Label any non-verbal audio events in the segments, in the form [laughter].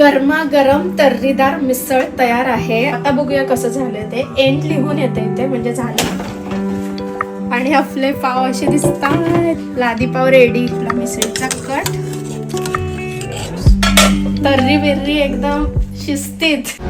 गरमागरम तर्रीदार मिसळ तयार आहे. आता बघूया कसं झालं ते. एंड लिहून येते इथे म्हणजे झालं. आणि आपले पाव असे दिसतात. लादी पाव रेडी इथला मिसळीचा कट. तर्री बिर्री एकदम शिस्तीत.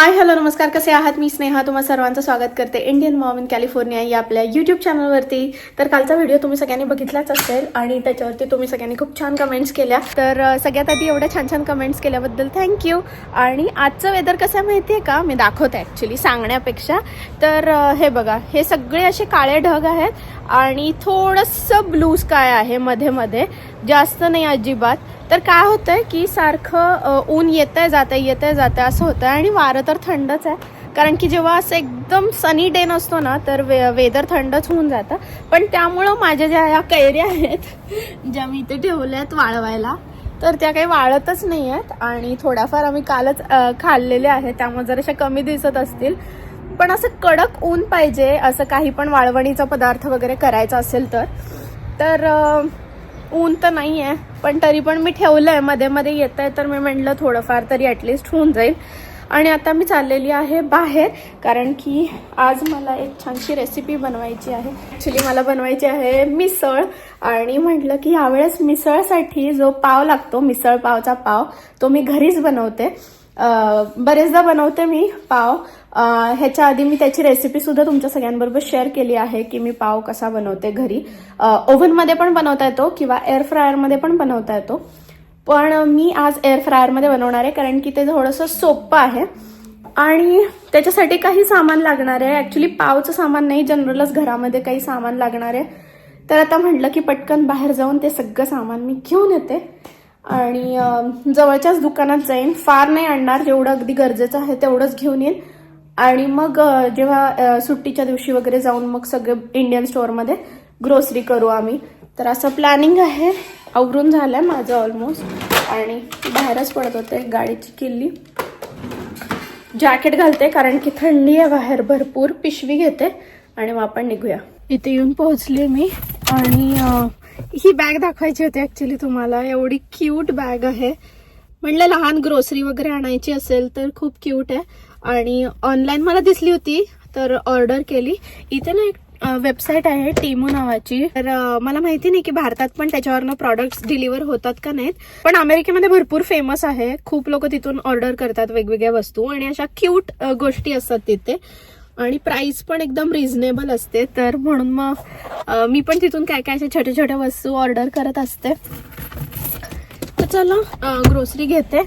हाय हॅलो नमस्कार. कसे आहात? मी स्नेहा. तुम्हा सर्वांचं स्वागत करते. इंडियन मॉम इन कॅलिफोर्निया या आपल्या यूट्यूब चॅनलवरती तर कालचा व्हिडिओ तुम्ही सगळ्यांनी बघितलाच असेल आणि त्याच्यावरती तुम्ही सगळ्यांनी खूप छान कमेंट्स केल्या. तर सगळ्यात आधी एवढ्या छान छान कमेंट्स केल्याबद्दल थँक्यू आणि आजचं वेदर कसं आहे माहिती आहे का? मी दाखवते ॲक्च्युली सांगण्यापेक्षा. तर हे बघा. हे सगळे असे काळे ढग आहेत. आणि थोडंसं ब्लू स्काय आहे मध्ये मध्ये. जास्त नाही अजिबात. तर काय होतंय की सारखं अ, ऊन आहे जातंय येतंय जातंय असं होतंय आणि वारं तर थंडच आहे. कारण की जेव्हा असं एकदम सनी डे नसतो ना तर वे वेदर थंडच होऊन जातं. पण त्यामुळं माझ्या ज्या या कैऱ्या आहेत ज्या मी इथे ठेवल्यात वाळवायला तर त्या काही वाळतच नाही आहेत आणि थोड्याफार आम्ही कालच खाल्लेल्या आहेत. त्यामुळे जराशा कमी दिसत असतील. पण असं कडक ऊन पाहिजे असं काही पण वाळवणीचा पदार्थ वगैरे करायचा असेल तर. तर ऊन तर नाही आहे पण तरी पण मी ठेवलं आहे मध्ये मध्ये येत आहे तर मी म्हटलं थोडंफार तरी ॲटलिस्ट होऊन जाईल. आणि आता मी चाललेली आहे बाहेर कारण की आज मला एक छानशी रेसिपी बनवायची आहे. ॲक्च्युली मला बनवायची आहे मिसळ. आणि म्हटलं की यावेळेस मिसळसाठी जो पाव लागतो मिसळ पावचा पाव तो मी घरीच बनवते. बरेचदा बनवते मी पाव. ह्याच्या आधी मी त्याची रेसिपी सुद्धा तुमच्या सगळ्यांबरोबर शेअर केली आहे की मी पाव कसा बनवते घरी. ओव्हनमध्ये पण बनवता येतो किंवा एअर फ्रायरमध्ये पण बनवता येतो. पण मी आज एअर फ्रायरमध्ये बनवणार आहे कारण की ते थोडंसं सोपं आहे. आणि त्याच्यासाठी काही सामान लागणार आहे. ॲक्च्युली पावचं सामान नाही जनरलच घरामध्ये काही सामान लागणार आहे. तर आता म्हटलं की पटकन बाहेर जाऊन ते सगळं सामान मी घेऊन येते. आणि जवळच्याच दुकानात जाईन. फार नाही आणणार जेवढं अगदी गरजेचं आहे तेवढंच घेऊन येईन. आणि मग जेव्हा सुट्टीच्या दिवशी वगैरे जाऊन मग सगळे इंडियन स्टोअरमध्ये ग्रोसरी करू आम्ही. तर असं प्लॅनिंग आहे. आवरून आहे माझं ऑलमोस्ट आणि बाहेरच पडत होते गाडीची किल्ली. जॅकेट घालते कारण की थंडी आहे बाहेर भरपूर पिशवी घेते. आणि मग आपण निघूया. इथे येऊन पोहोचली मी. आणि ही बॅग दाखवायची होती ऍक्च्युली तुम्हाला. एवढी क्यूट बॅग आहे. म्हणलं लहान ग्रोसरी वगैरे आणायची असेल तर खूप क्यूट आहे. आणि ऑनलाईन मला दिसली होती तर ऑर्डर केली. इथे ना एक वेबसाईट आहे टीमू नावाची. तर मला माहिती नाही की भारतात पण त्याच्यावरनं प्रॉडक्ट्स डिलिव्हर होतात का नाहीत. पण अमेरिकेमध्ये भरपूर फेमस आहे. खूप लोक तिथून ऑर्डर करतात वेगवेगळ्या वस्तू. आणि अशा क्यूट गोष्टी असतात तिथे. आणि प्राइस पण एकदम रिझनेबल असते. तर म्हणून मग मी पण तिथून काय काय अशा छोट्या छोट्या वस्तू ऑर्डर करत असते. तर चला ग्रोसरी घेते.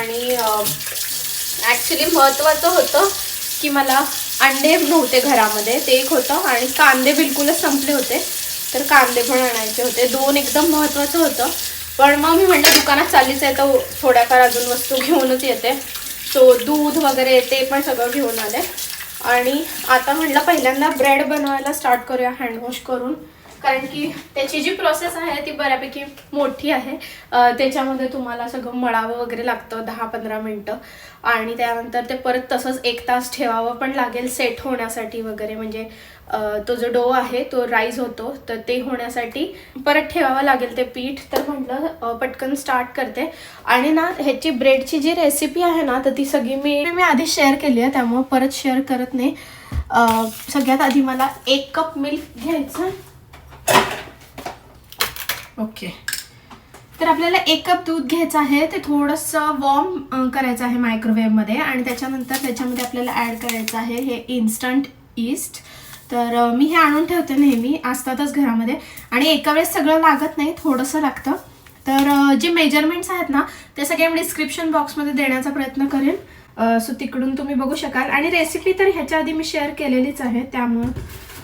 आणि ॲक्च्युली महत्त्वाचं होतं की मला अंडे नव्हते घरामध्ये. ते एक होतं आणि कांदे बिलकुलच संपले होते. तर कांदे पण आणायचे होते. दोन एकदम महत्त्वाचं होतं. पण मग मी म्हटलं दुकानात चाललीच आहे तर थोड्याफार अजून वस्तू घेऊनच येते. सो दूध वगैरे ते पण सगळं घेऊन आले. आणि आता म्हटलं पहिल्यांदा ब्रेड बनवायला स्टार्ट करूया हँडवॉश करून. कारण की त्याची जी प्रोसेस आहे ती बऱ्यापैकी मोठी आहे. त्याच्यामध्ये तुम्हाला सगळं मळावं वगैरे लागतं दहा पंधरा मिनटं. आणि त्यानंतर ते परत तसंच एक तास ठेवावं पण लागेल सेट होण्यासाठी वगैरे. म्हणजे तो जो डो आहे तो राईज होतो. तर ते होण्यासाठी परत ठेवावं लागेल ते पीठ. तर म्हटलं पटकन स्टार्ट करते. आणि ना ह्याची ब्रेडची जी रेसिपी आहे ना तर ती सगळी मी मी आधी शेअर केली आहे. त्यामुळं परत शेअर करत नाही. सगळ्यात आधी मला एक कप मिल्क घ्यायचं ओके. तर आपल्याला एक कप दूध घ्यायचं आहे. ते थोडंसं वॉर्म करायचं आहे मायक्रोवेव्हमध्ये आणि त्याच्यानंतर त्याच्यामध्ये आपल्याला ॲड करायचं आहे हे इन्स्टंट ईस्ट तर मी हे आणून ठेवते नेहमी असतातच घरामध्ये. आणि एका वेळेस सगळं लागत नाही थोडंसं लागतं. तर जे मेजरमेंट्स आहेत ना ते सगळे मी डिस्क्रिप्शन बॉक्समध्ये देण्याचा प्रयत्न करेन. सो तिकडून तुम्ही बघू शकाल. आणि रेसिपी तर ह्याच्या आधी मी शेअर केलेलीच आहे त्यामुळं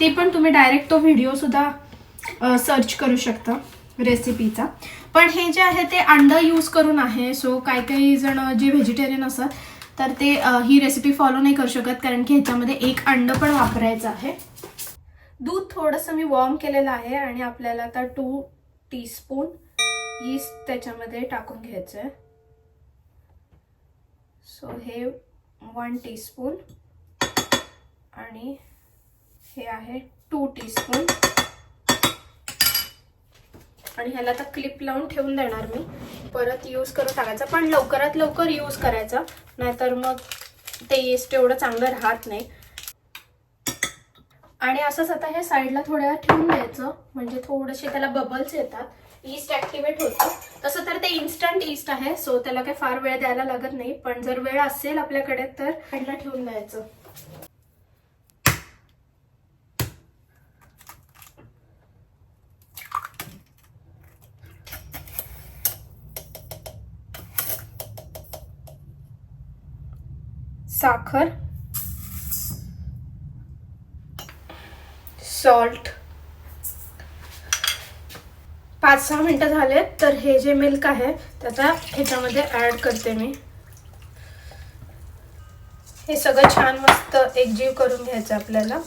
ती पण तुम्ही डायरेक्ट तो व्हिडिओसुद्धा सर्च करू शकता. रेसिपीचा पण हे जे आहे ते अंडं यूज करून आहे. सो काही काही जण जे व्हेजिटेरियन असतात तर ते ही रेसिपी फॉलो नाही करू शकत कारण की ह्याच्यामध्ये एक अंडं पण वापरायचं आहे. दूध थोडंसं मी वॉर्म केलेलं आहे आणि आपल्याला आता टू टीस्पून ईस्ट त्याच्यामध्ये टाकून घ्यायचं आहे सो हे वन टीस्पून आणि हे आहे टू टीस्पून आणि ह्याला आता क्लिप लावून ठेवून देणार मी. परत यूज करून टाकायचा. पण लवकरात लवकर यूज करायचा. नाहीतर मग ते एवढं चांगलं राहत नाही. आणि असंच आता हे साईडला थोड्या वेळ ठेवून द्यायचं. म्हणजे थोडेसे त्याला बबल्स येतात. ईस्ट ऍक्टिव्हेट होतं. तसं तर ते इन्स्टंट ईस्ट आहे. सो त्याला काही फार वेळ द्यायला लागत नाही. पण जर वेळ असेल आपल्याकडे तर साईडला ठेवून द्यायचं. साखर सॉल्ट पाच सहा मिनटं झालेत तर हे जे मिल्क आहे त्याचा ह्याच्यामध्ये ॲड करते मी. हे सगळं छान मस्त एकजीव करून घ्यायचं आपल्याला.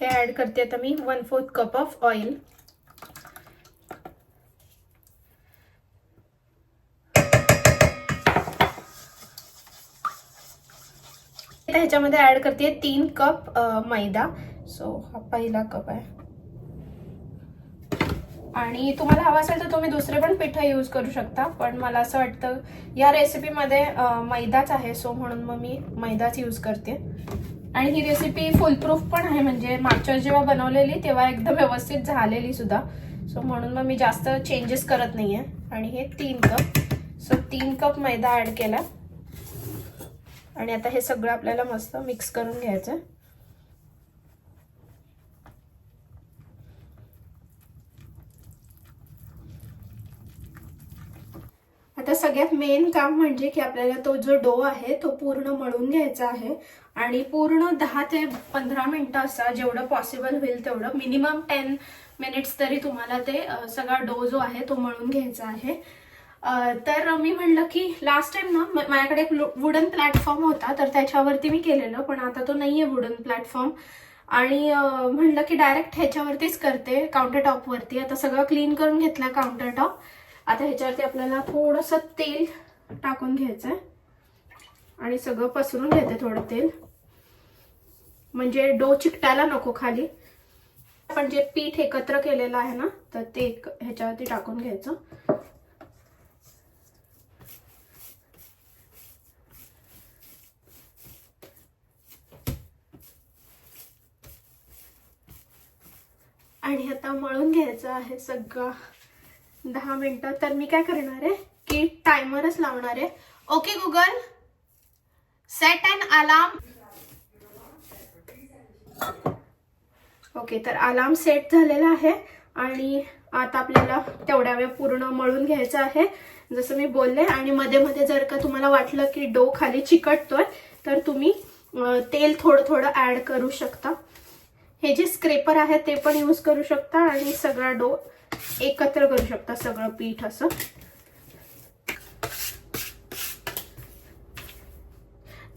हे ॲड करते आता मी one fourth cup of oil आता ह्याच्यामध्ये ॲड करते तीन कप मैदा. सो हा पहिला कप आहे. आणि तुम्हाला हवा असेल तर तुम्ही दुसरे पण पिठं यूज करू शकता पण मला असं वाटतं या रेसिपीमध्ये मैदाच आहे सो म्हणून मग मी मैदाच यूज करते. आणि ही रेसिपी फुलप्रूफ पण आहे म्हणजे मागच्या जेव्हा बनवलेली तेव्हा एकदम व्यवस्थित झालेली सुद्धा. सो म्हणून मग मी जास्त चेंजेस करत नाहीये. आणि हे तीन कप सो तीन कप मैदा ॲड केला. आणि आता हे सगळं आपल्याला मस्त मिक्स करून घ्यायचं आता सगळ्यात मेन काम म्हणजे की आपल्याला तो जो डो आहे तो पूर्ण मळून घ्यायचा आहे. आणि पूर्ण दहा ते पंधरा मिनिटं असा जेवढं पॉसिबल होईल तेवढं. मिनिमम टेन मिनिट्स तरी तुम्हाला ते सगळा डो जो आहे तो मळून घ्यायचा आहे. तर मी म्हणलं की लास्ट टाइम ना म- माझ्याकडे एक वुडन प्लॅटफॉर्म होता तर त्याच्यावरती मी केलेलं पण आता तो नाही आहे वुडन प्लॅटफॉर्म आणि म्हणलं की डायरेक्ट ह्याच्यावरतीच करते काउंटर टॉपवरती आता सगळं क्लीन करून घेतलं काउंटर टॉप आता ह्याच्यावरती आपल्याला थोडंसं तेल टाकून घ्यायचं आहे आणि सगळं पसरून घेते थोडं तेल. म्हणजे डो चिकटायला नको खाली. आपण जे पीठ एकत्र केलेलं आहे ना तर ते एक ह्याच्यावरती टाकून घ्यायचं. आणि आता मळून घ्यायचं आहे सगळं. दहा मिनिटं. तर मी काय करणार आहे? की टायमरच लावणार आहे. Okay Google set and alarm okay तर अलार्म सेट झालेला आहे. आणि आता आपल्याला तेवढ्या वेळ पूर्ण मळून घ्यायचं आहे. जसं मी बोलले आणि मध्ये मध्ये जर का तुम्हाला वाटलं की डो खाली चिकटतोय तर तुम्ही तेल थोडं थोडं ऍड करू शकता. हे जे स्क्रेपर आहे ते पण यूज करू शकता आणि सगळा डो एकत्र करू शकता सगळं पीठ असं.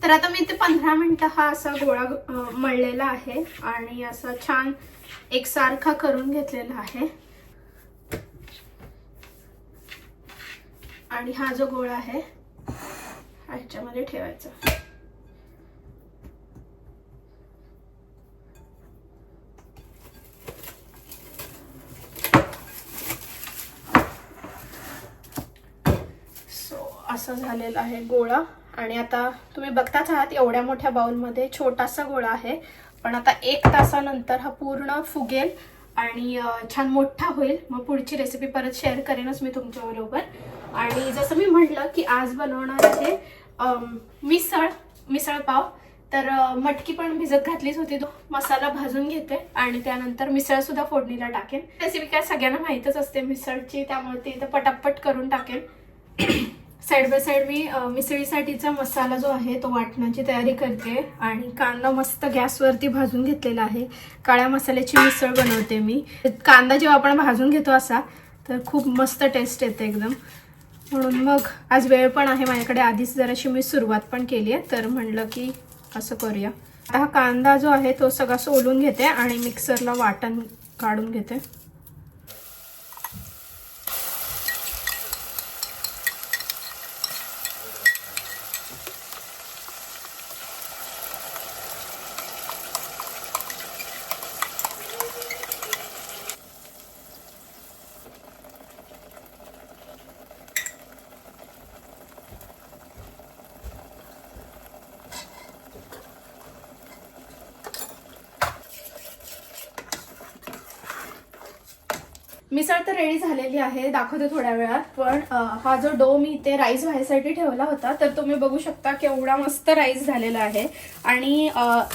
तर आता मी ते पंधरा मिनटं हा असा गोळा मळलेला आहे आणि असा छान एकसारखा करून घेतलेला आहे. आणि हा जो गोळा आहे ह्याच्यामध्ये ठेवायचा सो असं झालेलं आहे गोळा. आणि आता तुम्ही बघताच आहात एवढ्या मोठ्या बाउलमध्ये छोटासा गोळा आहे. पण आता एक तासानंतर हा पूर्ण फुगेल आणि छान मोठा होईल. मग पुढची रेसिपी परत शेअर करेनच मी तुमच्याबरोबर आणि जसं मी म्हटलं की आज बनवणार आहे मिसळ मिसळ पाव. तर मटकी पण भिजत घातलीच होती. तो मसाला भाजून घेते आणि त्यानंतर मिसळ सुद्धा फोडणीला टाकेन. रेसिपी काय सगळ्यांना माहीतच असते मिसळची. त्यामुळे ती इथं पटापट करून टाकेन. साईड बाय साईड मी मिसळीसाठीचा मसाला जो आहे तो वाटण्याची तयारी करते आणि कांदा मस्त गॅसवरती भाजून घेतलेला आहे. काळ्या मसाल्याची मिसळ बनवते मी. कांदा जेव्हा आपण भाजून घेतो असा तर खूप मस्त टेस्ट येते एकदम. म्हणून मग आज वेळ पण आहे माझ्याकडे आधीच जराशी मी सुरुवात पण केली आहे तर म्हणलं की असं करूया. आता हा कांदा जो आहे तो सगळा सोलून घेते आणि मिक्सरला वाटण काढून घेते. मिसळ तर रेडी झालेली आहे दाखवते थोड्या वेळात पण हा जो डो मी इथे राईस व्हायसाठी ठेवला होता तर तुम्ही बघू शकता केवढा मस्त राईस झालेला आहे. आणि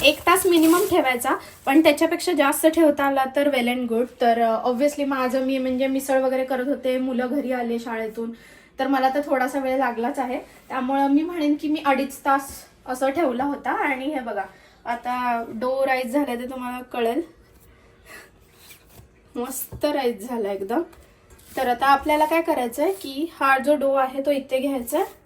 एक तास मिनिमम ठेवायचा पण त्याच्यापेक्षा जास्त ठेवता आला तर वेल अँड गुड तर ऑब्व्हियसली माझं मी म्हणजे मिसळ वगैरे करत होते मुलं घरी आले शाळेतून तर मला तर थोडासा वेळ लागलाच आहे. त्यामुळं मी म्हणेन की मी अडीच तास असं ठेवला होता. आणि हे बघा आता डो राईस झाले ते तुम्हाला कळेल. मस्त राईस झाला एकदम. तर आता आपल्याला काय करायचं आहे की हा जो डो आहे तो इथे घ्यायचा आहे.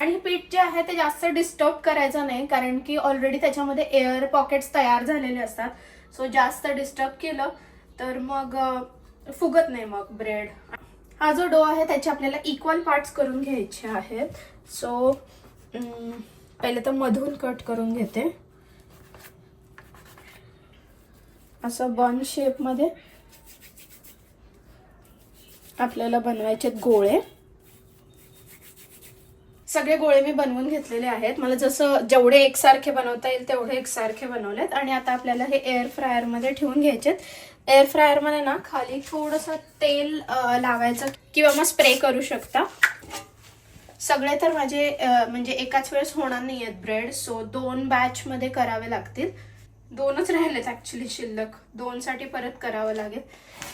आणि हे पीठ जे आहे ते जास्त डिस्टर्ब करायचं नाही कारण की ऑलरेडी त्याच्यामध्ये एअर पॉकेट्स तयार झालेले असतात. सो जास्त डिस्टर्ब केलं तर मग फुगत नाही मग ब्रेड हा जो डो आहे त्याचे आपल्याला इक्वल पार्ट्स करून घ्यायचे आहेत. सो पहिले तर मधून कट करून घेते. असं बन शेपमध्ये आपल्याला बनवायचे गोळे. सगळे गोळे मी बनवून घेतलेले आहेत. मला जसं जेवढे एकसारखे बनवता येईल तेवढे एकसारखे बनवलेत. आणि आता आपल्याला हे एअर फ्रायरमध्ये ठेवून घ्यायचेत एअर फ्रायरमध्ये ना खाली थोडंसं तेल लावायचं किंवा मग स्प्रे करू शकता. सगळे तर माझे म्हणजे एकाच वेळेस होणार नाही आहेत ब्रेड सो दोन बॅचमध्ये करावे लागतील. दोनच राहिलेत ॲक्च्युली शिल्लक. दोनसाठी परत करावं लागेल.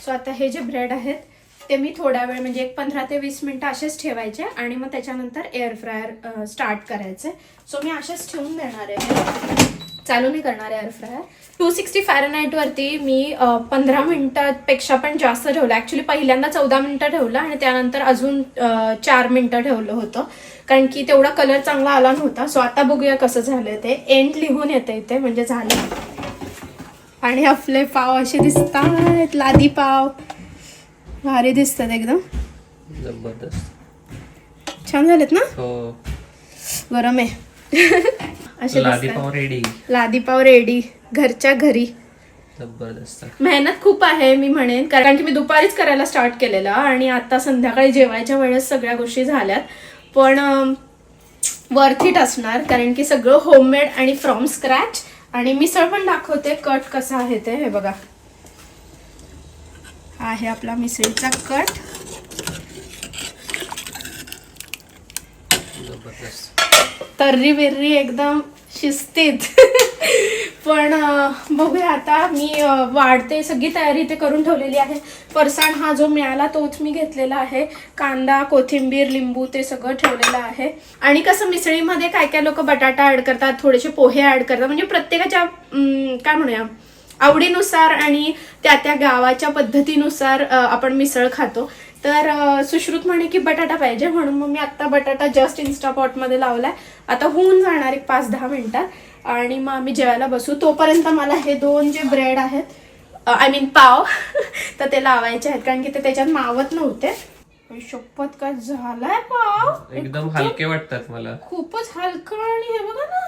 सो आता हे जे ब्रेड आहेत ते मी थोडा वेळ म्हणजे एक पंधरा ते वीस मिनटं असेच ठेवायचे आणि मग त्याच्यानंतर एअर फ्रायर स्टार्ट करायचे. सो मी असेच ठेवून देणार आहे. चालू नाही करणार एअर फ्रायर टू सिक्स्टी फॅरनाईटवरती मी पंधरा मिनटापेक्षा पण जास्त ठेवलं. ॲक्च्युली पहिल्यांदा चौदा मिनटं ठेवलं आणि त्यानंतर अजून चार मिनटं ठेवलं होतं. कारण की तेवढा कलर चांगला आला नव्हता. सो आता बघूया कसं झालं ते. एंड लिहून येते इथे म्हणजे झालं. आणि आपले पाव असे दिसतात लादी पाव. भारी दिसतात एकदम. जबरदस्त. छान झालेत ना? हो. गरम आहे. [laughs] असे लादी दिसतात पाव रेडी लादी पाव रेडी घरच्या घरी. जबरदस्त. मेहनत खूप आहे मी म्हणेन. कारण की मी दुपारीच करायला स्टार्ट केलेलं आणि आता संध्याकाळी जेवायच्या वेळेस सगळ्या गोष्टी झाल्यात. पण वर्थ इट असणार. कारण की सगळं होममेड आणि फ्रॉम स्क्रॅच आणि मिसळ पण दाखवते कट कसा आहे ते हे बघा. हा आहे आपला मिसळीचा कट. तर्री बिर्री एकदम शिस्तीत. पण बघूया आता मी वाढते सगळी तयारी इथे करून ठेवलेली आहे. फरसाण हा जो मिळाला तोच मी घेतलेला आहे. कांदा कोथिंबीर लिंबू ते सगळं ठेवलेलं आहे. आणि कसं मिसळीमध्ये काय काय लोक बटाटा ऍड करतात थोडेसे पोहे ऍड करतात. म्हणजे प्रत्येकाच्या काय म्हणूया? आवडीनुसार आणि त्या त्या गावाच्या पद्धतीनुसार आपण मिसळ खातो. तर सुश्रुत म्हणे की बटाटा पाहिजे म्हणून मग मी आत्ता बटाटा जस्ट इन्स्टापॉटमध्ये लावलाय. आता होऊन जाणार एक पाच दहा मिनिटात. आणि मग आम्ही जेवायला बसू. तोपर्यंत मला हे दोन जे ब्रेड आहेत आय मीन पाव [laughs] तर ते लावायचे आहेत. कारण की ते त्याच्यात मावत नव्हते. शपथ काय झालाय पाव? एकदम हलके वाटतात मला. खूपच हलका आणि हे बघा ना.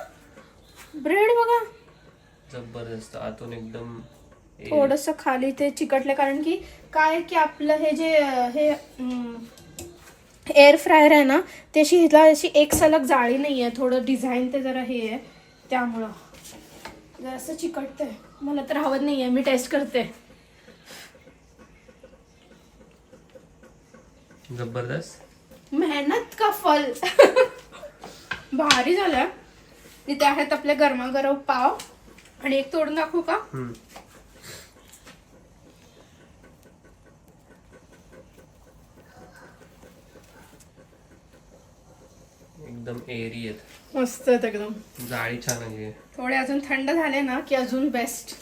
जबरदस्त आतून एकदम थोडस खाली ते चिकटले. कारण की काय की आपलं हे जे हे एअर फ्रायर आहे ना त्याची हिला अशी एक सलग जाळी नाही आहे. थोडं डिझाईन ते जरा हे आहे. त्यामुळं. जरासं चिकटतंय. मला तर हवत नाही आहे. मी टेस्ट करते. जबरदस्त? मेहनत का फल? [laughs] भारी झालं. इथे आहेत आपले गरमागरम पाव. आणि एक तोडून दाखवू का? हम्म. एकदम एरी आहेत. मस्त आहेत एकदम. जाळी छान आहे थोडे अजून थंड झाले ना की अजून बेस्ट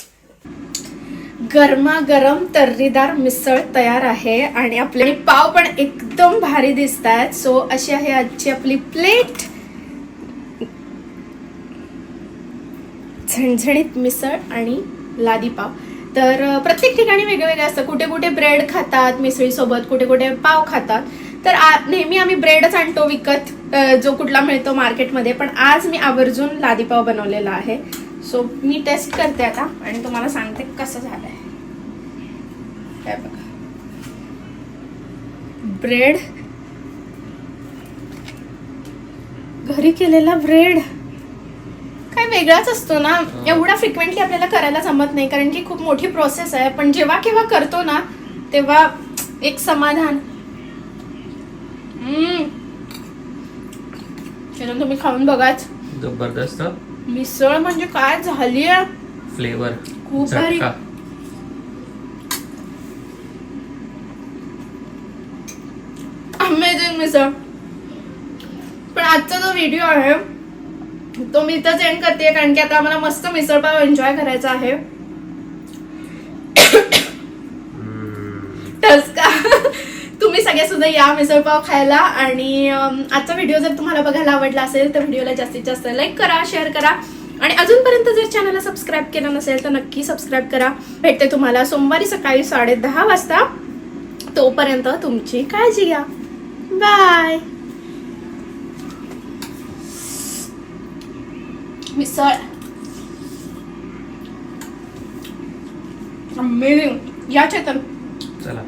गरमागरम तर्रीदार मिसळ तयार आहे आणि आपले पाव पण एकदम भारी दिसत आहेत सो अशी आहे आजची आपली प्लेट झणझणीत मिसळ आणि लादीपाव. तर प्रत्येक ठिकाणी वेगवेगळे असतं कुठे कुठे ब्रेड खातात मिसळीसोबत कुठे कुठे पाव खातात. तर आ- नेहमी आम्ही ब्रेडच आणतो विकत जो कुठला मिळतो मार्केटमध्ये. पण आज मी आवर्जून लादीपाव बनवलेला आहे. सो मी टेस्ट करते आता आणि तुम्हाला सांगते कसं झालं आहे काय बघा. ब्रेड. घरी केलेला ब्रेड. काय वेगळाच असतो ना. एवढा फ्रिक्वेंटली आपल्याला करायला जमत नाही कारण की खूप मोठी प्रोसेस आहे. पण जेव्हा केव्हा करतो ना तेव्हा एक समाधान. हम्म. तुम्ही खाऊन बघाच. जबरदस्त. मिसळ म्हणजे काय झाली फ्लेवर खूप भारी. अमेझिंग मिसळ. पण आजचा जो व्हिडिओ आहे तो मी इथंच एंड करते कारण की आता आम्हाला मस्त मिसळपाव एन्जॉय करायचा आहे. हम्म. तस का तुम्ही सगळे सुद्धा या मिसळपाव खायला आणि आजचा व्हिडिओ जर तुम्हाला बघायला आवडला असेल तर व्हिडिओला जास्तीत जास्त लाईक करा शेअर करा. आणि अजूनपर्यंत जर चॅनलला सबस्क्राईब केलं नसेल तर नक्की सबस्क्राईब करा. भेटते तुम्हाला सोमवारी सकाळी साडे दहा वाजता. तोपर्यंत तुमची काळजी घ्या. बाय मिसळ अमेझिंग या चेतन. चला.